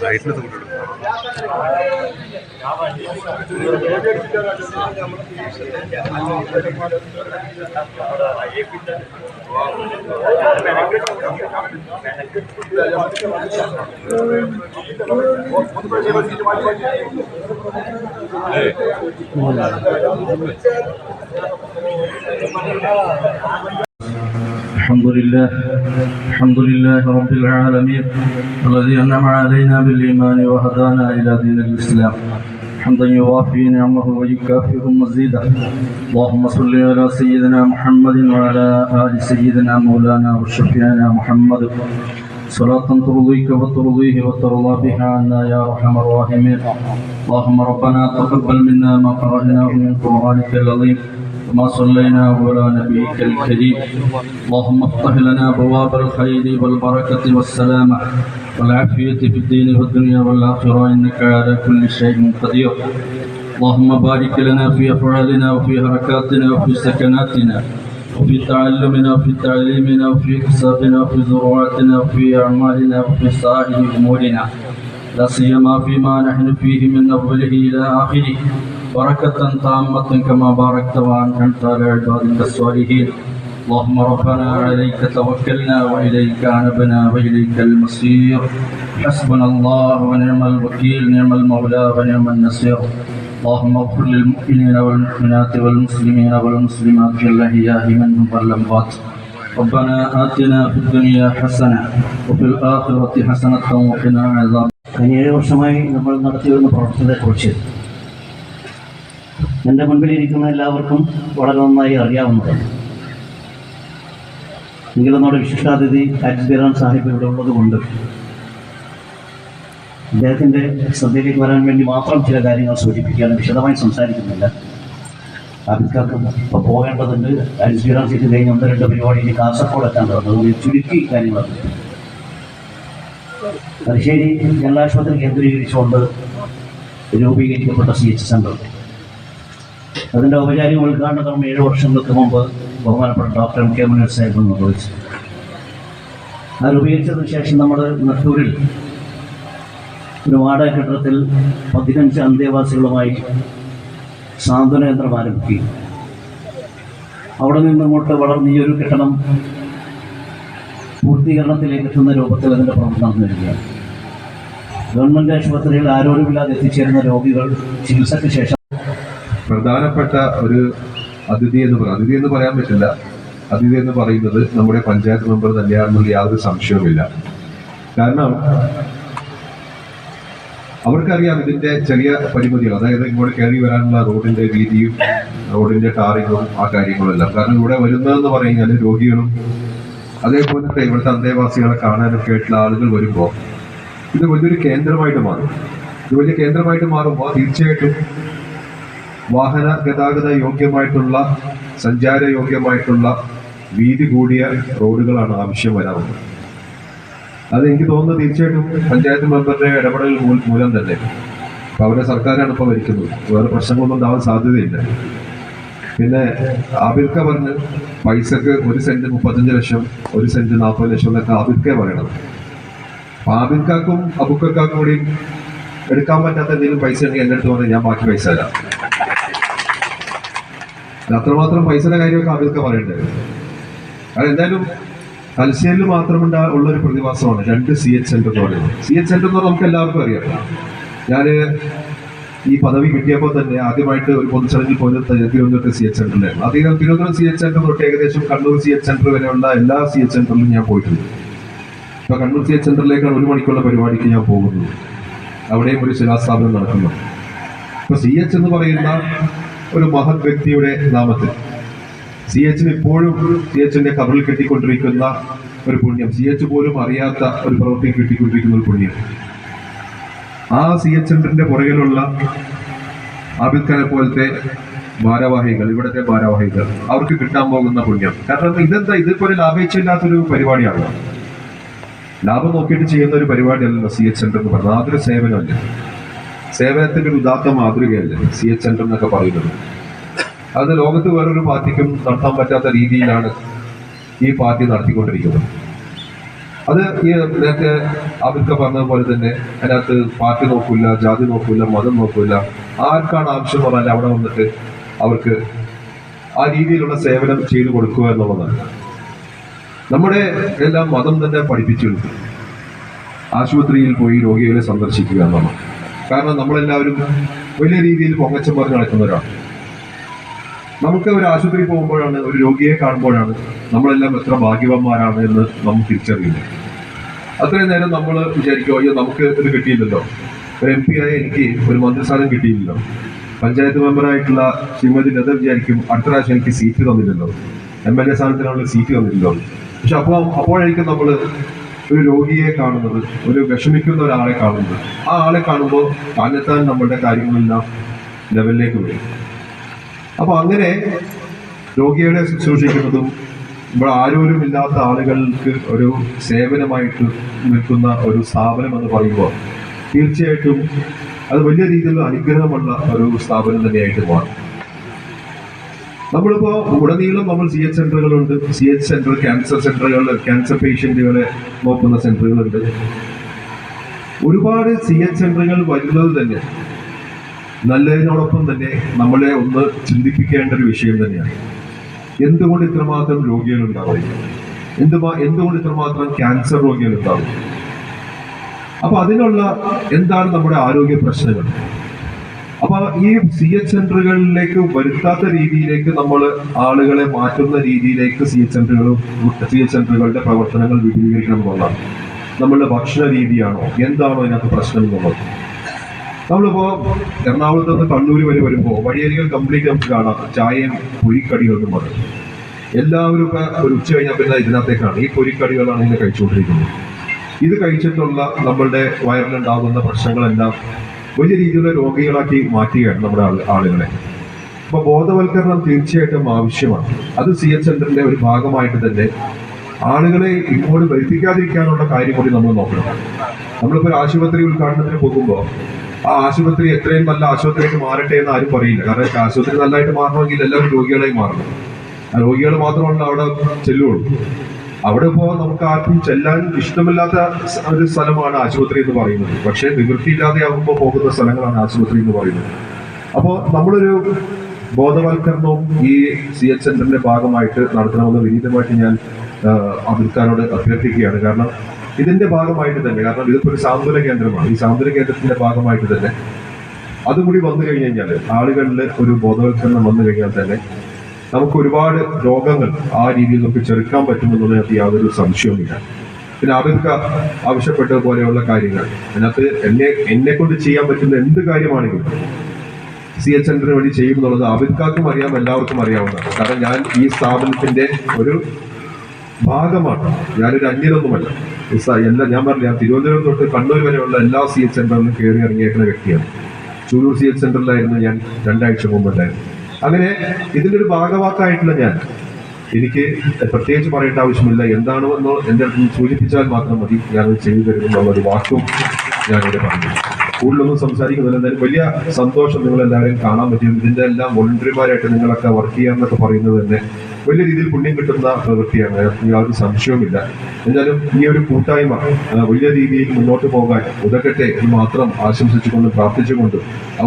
സൈഡിൽ കൊണ്ടുവിടും الحمد لله الحمد لله رب العالمين الذي أنعم علينا بالإيمان وهدانا إلى دين الإسلام. حمدا يوافي نعمه ويكافئ مزيدا. اللهم صل على سيدنا محمد وعلى آل سيدنا مولانا وشفيعنا محمد. صلاة ترضيك وترضيه وترضى بها عنا يا أرحم الراحمين. اللهم ربنا تقبل منا ما قرأناه من قرآنك العظيم. وما صليناه على نبيك الكريم. اللهم افتح لنا أبواب الخير والبركة والسلامة والعافية في الدين والدنيا والآخرة إنك على كل شيء قدير. اللهم بارك لنا في أفعالنا وفي حركاتنا وفي سكناتنا وفي تعلمنا وفي تعليمنا وفي حسابنا وفي زروعاتنا وفي أعمالنا وفي سائر أمورنا. لا سيما فيما نحن فيه من أوله إلى آخره. بركة تامة كما باركت وأنعمت على عبادك الصالحين اللهم ربنا عليك توكلنا وإليك عنبنا وإليك المصير حسبنا الله ونعم الوكيل نعم المولى ونعم النصير اللهم اغفر للمؤمنين والمؤمنات والمسلمين والمسلمات الأحياء منهم والأموات ربنا آتنا في الدنيا حسنة وفي الآخرة حسنة وقنا عذاب കഴിഞ്ഞ ഏഴ് വർഷമായി നമ്മൾ നടത്തിവരുന്ന പ്രവർത്തനത്തെക്കുറിച്ച് എന്റെ മുൻപിലിരിക്കുന്ന എല്ലാവർക്കും വളരെ നന്നായി അറിയാവുന്നതാണ്. എങ്കിലും നമ്മുടെ വിശിഷ്ടാതിഥി അജ്ബിറാൻ ബിറാൻ സാഹിബ് ഇവിടെ ഉള്ളത് കൊണ്ട് അദ്ദേഹത്തിന്റെ ശ്രദ്ധയിലേക്ക് വരാൻ വേണ്ടി മാത്രം ചില കാര്യങ്ങൾ സൂചിപ്പിക്കുകയാണ് വിശദമായി സംസാരിക്കുന്നില്ല. ആൾക്കാർക്ക് ഇപ്പോൾ പോകേണ്ടതുണ്ട്. അജ്ബിറാൻ ബിറാൻ സീറ്റ് കഴിഞ്ഞ് ഒന്ന് രണ്ട് പരിപാടി ഇനി കാസർഗോഡ് എത്തേണ്ടതുണ്ട് അതുകൊണ്ട് ചുരുക്കി കാര്യങ്ങളൊക്കെ തലശ്ശേരി ജനലാശുപത്രി കേന്ദ്രീകരിച്ചുകൊണ്ട് രൂപീകരിക്കപ്പെട്ട സി എച്ച് സെന്റർ അതിന്റെ ഔപചാരിക ഉദ്ഘാടനം നമ്മൾ ഏഴ് വർഷങ്ങൾക്ക് മുമ്പ് ബഹുമാനപ്പെട്ട doctor M K Muneer Sahib നിർവഹിച്ചു ആ രൂപീകരിച്ചതിന് ശേഷം നമ്മൾ നട്ടൂരിൽ ഒരു വാടക കെട്ടിടത്തിൽ പതിനഞ്ച് അന്തേവാസികളുമായി സാന്ത്വന കേന്ദ്രം അവിടെ നിന്നിങ്ങോട്ട് വളർന്ന് ഈ ഒരു കെട്ടിടം പൂർത്തീകരണത്തിലേക്ക് എത്തുന്ന രൂപത്തിൽ അതിന്റെ പ്രവർത്തനം നടന്നിരിക്കുകയാണ്. ഗവൺമെന്റ് ആശുപത്രിയിൽ ആരോഗ്യമില്ലാതെ എത്തിച്ചേരുന്ന രോഗികൾ ചികിത്സയ്ക്ക് ശേഷം പ്രധാനപ്പെട്ട ഒരു അതിഥി എന്ന് പറയാം അതിഥി എന്ന് പറയാൻ പറ്റില്ല. അതിഥി എന്ന് പറയുന്നത് നമ്മുടെ പഞ്ചായത്ത് മെമ്പർ തന്നെയാണെന്നുള്ള യാതൊരു സംശയവുമില്ല. കാരണം അവർക്കറിയാം ഇതിന്റെ ചെറിയ പരിമിതികൾ. അതായത് ഇങ്ങോട്ട് കയറി വരാനുള്ള റോഡിന്റെ വീതിയും റോഡിന്റെ ടാറിങ്ങും ആ കാര്യങ്ങളും എല്ലാം കാരണം ഇവിടെ വരുന്നതെന്ന് പറഞ്ഞാൽ രോഗികളും അതേപോലെ ഇവിടുത്തെ അന്തേവാസികളെ കാണാനൊക്കെ ആയിട്ടുള്ള ആളുകൾ വരുമ്പോൾ ഇത് വലിയൊരു കേന്ദ്രമായിട്ട് മാറും. ഇത് വലിയ കേന്ദ്രമായിട്ട് മാറുമ്പോൾ തീർച്ചയായിട്ടും വാഹന ഗതാഗത യോഗ്യമായിട്ടുള്ള സഞ്ചാര യോഗ്യമായിട്ടുള്ള വീതി കൂടിയ റോഡുകളാണ് ആവശ്യം വരാറുള്ളത്. അത് എനിക്ക് തോന്നുന്നത് തീർച്ചയായിട്ടും പഞ്ചായത്ത് മെമ്പറുടെ ഇടപെടൽ മൂലം തന്നെ. അപ്പൊ അവരുടെ സർക്കാരാണ് ഇപ്പോൾ ഭരിക്കുന്നത്. വേറെ പ്രശ്നങ്ങളൊന്നും ഉണ്ടാവാൻ സാധ്യതയില്ല. പിന്നെ ആബിർക്ക പറഞ്ഞ് പൈസക്ക് ഒരു സെന്റ് മുപ്പത്തഞ്ച് ലക്ഷം ഒരു സെന്റ് നാൽപ്പത് ലക്ഷം എന്നൊക്കെ ആബിർക്ക പറയണത് അപ്പൊ ആബിർക്കാക്കും അബുക്കാക്കും കൂടി എടുക്കാൻ പറ്റാത്ത എന്തെങ്കിലും പൈസ ഉണ്ടെങ്കിൽ എന്റെ അടുത്ത് പറഞ്ഞാൽ ഞാൻ ബാക്കി പൈസ തരാം. അത്രമാത്രം പൈസയുടെ കാര്യമൊക്കെ അവർക്ക് പറയണ്ടത് അത് എന്തായാലും തലശ്ശേരിയിൽ മാത്രമുണ്ട ഉള്ള ഒരു പ്രതിഭാസമാണ് രണ്ട് സി എച്ച് സെന്റർ എന്ന് പറയുന്നത്. സി എച്ച് സെന്റർ എന്ന് പറഞ്ഞാൽ നമുക്ക് എല്ലാവർക്കും അറിയാം. ഞാൻ ഈ പദവി കിട്ടിയപ്പോൾ തന്നെ ആദ്യമായിട്ട് ഒരു പൊതുചടങ്ങിൽ പോയത് തിരുവനന്തപുരത്തെ സി എച്ച് സെന്ററിലായിരുന്നു അധികം തിരുവനന്തപുരം സി എച്ച് സെന്റർ തൊട്ട് ഏകദേശം കണ്ണൂർ സി എച്ച് സെന്റർ വരെയുള്ള എല്ലാ സി എച്ച് സെന്ററിലും ഞാൻ പോയിട്ടുണ്ട്. ഇപ്പൊ കണ്ണൂർ സി എച്ച് സെന്ററിലേക്കാണ് ഒരു മണിക്കുള്ള പരിപാടിക്ക് ഞാൻ പോകുന്നത്. അവിടെയും ഒരു ശിലാസ്ഥാപനം നടക്കുന്നു. ഇപ്പൊ സി എച്ച് എന്ന് പറയുന്ന ഒരു മഹത് വ്യക്തിയുടെ നാമത്തിൽ. സി എച്ചിന് ഇപ്പോഴും സി എച്ചിന്റെ കബറിൽ കിട്ടിക്കൊണ്ടിരിക്കുന്ന ഒരു പുണ്യം. സി എച്ച് പോലും അറിയാത്ത ഒരു പ്രവൃത്തി കിട്ടിക്കൊണ്ടിരിക്കുന്ന ഒരു പുണ്യം. ആ സി എച്ച് സെന്ററിന്റെ പുറകിലുള്ള ആബിദ് പോലത്തെ ഭാരവാഹികൾ ഇവിടുത്തെ ഭാരവാഹികൾ അവർക്ക് കിട്ടാൻ പോകുന്ന പുണ്യം. കാരണം ഇതെന്താ? ഇതിപ്പോ ഒരു ലാഭേച്ഛയില്ലാത്തൊരു പരിപാടിയാണ്? ലാഭം നോക്കിയിട്ട് ചെയ്യുന്ന ഒരു പരിപാടിയല്ലല്ലോ സി എച്ച് സെന്റർ എന്ന് പറഞ്ഞാൽ അതൊരു സേവനമല്ല സേവനത്തിന്റെ ഒരു ഉദാത്ത മാതൃകയല്ലേ? സി എച്ച് സെന്റർ എന്നൊക്കെ പറയുന്നത്. അത് ലോകത്ത് വേറൊരു പാർട്ടിക്കും നടത്താൻ പറ്റാത്ത രീതിയിലാണ് ഈ പാർട്ടി നടത്തിക്കൊണ്ടിരിക്കുന്നത്. അത് ഈ നേരത്തെ അബിക്ക പറഞ്ഞതുപോലെ തന്നെ അതിനകത്ത് പാർട്ടി നോക്കൂല ജാതി നോക്കൂല മതം നോക്കൂല ആർക്കാണ് ആവശ്യം പറഞ്ഞാൽ അവിടെ വന്നിട്ട് അവർക്ക് ആ രീതിയിലുള്ള സേവനം ചെയ്തു കൊടുക്കുക എന്നുള്ളതാണ്. നമ്മുടെ എല്ലാം മതം തന്നെ പഠിപ്പിച്ചു. ആശുപത്രിയിൽ പോയി രോഗികളെ സന്ദർശിക്കുക എന്നുള്ളത് കാരണം നമ്മളെല്ലാവരും വലിയ രീതിയിൽ പൊങ്ങച്ചം പറഞ്ഞ് നടക്കുന്നവരാണ്. നമുക്ക് ഒരു ആശുപത്രി പോകുമ്പോഴാണ് ഒരു രോഗിയെ കാണുമ്പോഴാണ് നമ്മളെല്ലാം എത്ര ഭാഗ്യവാന്മാരാണ് എന്ന് നമുക്ക് തിരിച്ചറിയില്ല അത്രയും നേരം നമ്മൾ വിചാരിക്കും അയ്യോ നമുക്ക് ഇത് കിട്ടിയില്ലല്ലോ. ഒരു എം പി ആയ എനിക്ക് ഒരു മന്ത്രിസ്ഥാനം കിട്ടിയില്ലല്ലോ. പഞ്ചായത്ത് മെമ്പറായിട്ടുള്ള ശ്രീമതി ലത വിചാരിക്കും അടുത്ത പ്രാവശ്യം എനിക്ക് സീറ്റ് തന്നില്ലല്ലോ. എം എൽ എ സ്ഥാനത്തിനുള്ള സീറ്റ് തന്നില്ലല്ലോ. പക്ഷെ അപ്പോൾ അപ്പോഴായിരിക്കും നമ്മൾ ഒരു രോഗിയെ കാണുന്നത് ഒരു വിഷമിക്കുന്ന ഒരാളെ കാണുന്നത്. ആ ആളെ കാണുമ്പോൾ താനെത്താൻ നമ്മളുടെ കാര്യങ്ങളെല്ലാം ലെവലിലേക്ക് വരും. അപ്പൊ അങ്ങനെ രോഗികളെ ശുശ്രൂഷിക്കുന്നതും ഇവിടെ ആരോരും ഇല്ലാത്ത ആളുകൾക്ക് ഒരു സേവനമായിട്ട് നിൽക്കുന്ന ഒരു സ്ഥാപനം എന്ന് പറയുമ്പോൾ തീർച്ചയായിട്ടും അത് വലിയ രീതിയിലുള്ള അനുഗ്രഹമുള്ള ഒരു സ്ഥാപനം തന്നെയായിട്ട് മാറും. നമ്മളിപ്പോ ഉടനീളം നമ്മൾ സി എച്ച് സെന്ററുകളുണ്ട് സി എച്ച് സെന്റർ ക്യാൻസർ സെന്ററുകൾ ക്യാൻസർ പേഷ്യന്റുകളെ നോക്കുന്ന സെന്ററുകളുണ്ട് ഒരുപാട് സി എച്ച് സെന്ററുകൾ വരുന്നത് തന്നെ നല്ലതിനോടൊപ്പം തന്നെ നമ്മളെ ഒന്ന് ചിന്തിപ്പിക്കേണ്ട ഒരു വിഷയം തന്നെയാണ്. എന്തുകൊണ്ട് ഇത്രമാത്രം രോഗികൾ ഉണ്ടാവും എന്തുമാ എന്തുകൊണ്ട് ഇത്രമാത്രം ക്യാൻസർ രോഗികൾ ഉണ്ടാവും അപ്പൊ അതിനുള്ള എന്താണ് നമ്മുടെ ആരോഗ്യ പ്രശ്നങ്ങൾ? അപ്പൊ ഈ സി എച്ച് സെന്ററുകളിലേക്ക് വരുത്താത്ത രീതിയിലേക്ക് നമ്മൾ ആളുകളെ മാറ്റുന്ന രീതിയിലേക്ക് സി എച്ച് സെന്ററുകളും സി എച്ച് സെന്ററുകളുടെ പ്രവർത്തനങ്ങൾ വിപുലീകരിക്കണം എന്നുള്ളതാണ്. നമ്മളുടെ ഭക്ഷണ രീതിയാണോ? എന്താണോ ഇതിനകത്ത് പ്രശ്നം എന്നുള്ളത്. നമ്മളിപ്പോ എറണാകുളത്ത് നിന്ന് കണ്ണൂർ വരെ വരുമ്പോൾ വഴിയരികൾ കംപ്ലീറ്റ് നമുക്ക് കാണാം. ചായയും പൊരിക്കടികളും പറഞ്ഞു എല്ലാവരും ഇപ്പൊ ഒരു ഉച്ച കഴിഞ്ഞാൽ പിന്നെ ഇതിനകത്തേക്കാണ്. ഈ പൊരിക്കടികളാണ് ഇങ്ങനെ കഴിച്ചുകൊണ്ടിരിക്കുന്നത്. ഇത് കഴിച്ചിട്ടുള്ള നമ്മളുടെ വയറിലുണ്ടാകുന്ന പ്രശ്നങ്ങളെല്ലാം വലിയ രീതിയിലുള്ള രോഗികളാക്കി മാറ്റുകയാണ് നമ്മുടെ ആളുകളെ. അപ്പൊ ബോധവൽക്കരണം തീർച്ചയായിട്ടും ആവശ്യമാണ്. അത് സി എച്ച് സെന്ററിന്റെ ഒരു ഭാഗമായിട്ട് തന്നെ ആളുകളെ ഇങ്ങോട്ട് വരുത്തിക്കാതിരിക്കാനുള്ള കാര്യം കൂടി നമ്മൾ നോക്കണം. നമ്മളിപ്പോ ഒരു ആശുപത്രി ഉദ്ഘാടനത്തിന് പോകുമ്പോൾ ആ ആശുപത്രി എത്രയും നല്ല ആശുപത്രിയായിട്ട് മാറട്ടെ എന്ന് ആരും പറയില്ല. കാരണം ആശുപത്രി നല്ലതായിട്ട് മാറണമെങ്കിൽ എല്ലാവരും രോഗികളായി മാറണം. രോഗികൾ മാത്രമാണല്ലോ അവിടെ ചെല്ലുള്ളൂ. അവിടെ ഇപ്പോ നമുക്ക് ആർക്കും ചെല്ലാൻ ഇഷ്ടമില്ലാത്ത ഒരു സ്ഥലമാണ് ആശുപത്രി എന്ന് പറയുന്നത്. പക്ഷേ നിവൃത്തിയില്ലാതെ ആകുമ്പോൾ പോകുന്ന സ്ഥലങ്ങളാണ് ആശുപത്രി എന്ന് പറയുന്നത്. അപ്പോൾ നമ്മളൊരു ബോധവൽക്കരണവും ഈ സി എച്ച് സെന്ററിന്റെ ഭാഗമായിട്ട് നടത്തണമെന്ന് വിനീതമായിട്ട് ഞാൻ അബ്ദുൽ അഭ്യർത്ഥിക്കുകയാണ്. കാരണം ഇതിന്റെ ഭാഗമായിട്ട് തന്നെ കാരണം ഇതിപ്പോ ഒരു സാന്ത്വന കേന്ദ്രമാണ്. ഈ സാന്ത്വന കേന്ദ്രത്തിന്റെ ഭാഗമായിട്ട് തന്നെ അതുകൂടി വന്നു കഴിഞ്ഞു കഴിഞ്ഞാൽ ആളുകളിൽ ഒരു ബോധവൽക്കരണം വന്നു കഴിഞ്ഞാൽ തന്നെ നമുക്ക് ഒരുപാട് രോഗങ്ങൾ ആ രീതിയിൽ നമുക്ക് ചെറുക്കാൻ പറ്റുമെന്നുള്ളതിനകത്ത് യാതൊരു സംശയവുമില്ല. പിന്നെ അവർക്ക് ആവശ്യപ്പെട്ടതുപോലെയുള്ള കാര്യങ്ങൾ. അതിനകത്ത് എന്നെ എന്നെ കൊണ്ട് ചെയ്യാൻ പറ്റുന്ന എന്ത് കാര്യമാണെങ്കിലും സി എച്ച് സെന്ററിന് വേണ്ടി ചെയ്യും എന്നുള്ളത് അവർക്കാർക്കും അറിയാം എല്ലാവർക്കും അറിയാവുന്നതാണ്. കാരണം ഞാൻ ഈ സ്ഥാപനത്തിന്റെ ഒരു ഭാഗമാണ്. ഞാനൊരു അന്യനൊന്നുമല്ല എല്ലാ ഞാൻ പറഞ്ഞ തിരുവനന്തപുരം തൊട്ട് കണ്ണൂർ വരെയുള്ള എല്ലാ സി എച്ച് സെന്ററിലും കയറി ഇറങ്ങിയേക്കുന്ന വ്യക്തിയാണ്. ചൂരൂർ സി എച്ച് സെന്ററിലായിരുന്നു ഞാൻ രണ്ടാഴ്ച മുമ്പുണ്ടായിരുന്നു അങ്ങനെ ഇതിന്റെ ഒരു ഭാഗവാക്കായിട്ടുള്ള ഞാൻ. എനിക്ക് പ്രത്യേകിച്ച് പറയേണ്ട ആവശ്യമില്ല. എന്താണെന്നോ എന്റെ അടുത്ത് സൂചിപ്പിച്ചാൽ മാത്രം മതി. ഞാനത് ചെയ്തു തരുന്നു എന്നുള്ള ഒരു വാക്കും ഞാനിവിടെ പറഞ്ഞു. കൂടുതലൊന്നും സംസാരിക്കുന്നില്ല. എന്തായാലും വലിയ സന്തോഷം നിങ്ങളെല്ലാവരെയും കാണാൻ പറ്റും. ഇതിന്റെ എല്ലാം വോളണ്ടറിമാരായിട്ട് നിങ്ങളൊക്കെ വർക്ക് ചെയ്യാന്നൊക്കെ പറയുന്നത് തന്നെ വലിയ രീതിയിൽ പുണ്യം കിട്ടുന്ന പ്രവൃത്തിയാണ്. യാതൊരു സംശയവുമില്ല. എന്നാലും ഈ ഒരു കൂട്ടായ്മ വലിയ രീതിയിൽ മുന്നോട്ട് പോകാൻ ഉതകട്ടെ എന്ന് മാത്രം ആശംസിച്ചുകൊണ്ട് പ്രാർത്ഥിച്ചുകൊണ്ട്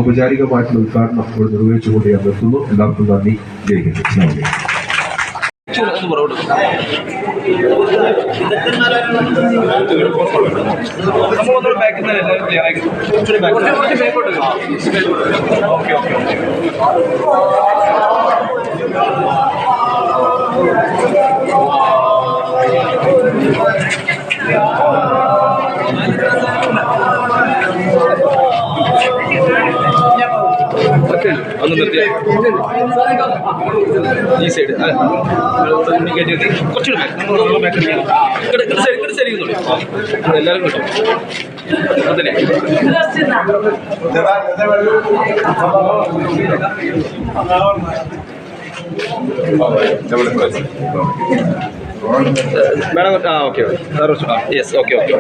ഔപചാരികമായിട്ടുള്ള ഉദ്ഘാടനം ഇവിടെ നിർവഹിച്ചുകൊണ്ട് ഞാൻ നിർത്തുന്നു. എല്ലാവർക്കും നന്ദി. ജയിക്കുന്നു ഓക്കെ ഓക്കെ ഒന്ന് ഈ സൈഡ് കയറ്റിയിട്ട് കുറച്ചുകൂടി ഇവിടെ ഇവിടെ സൈഡ് ഇവിടെ സൈഡ് ഇരുന്നോളൂ എല്ലാവരും കിട്ടും. അതല്ലേ? Madam ah okay okay yes okay okay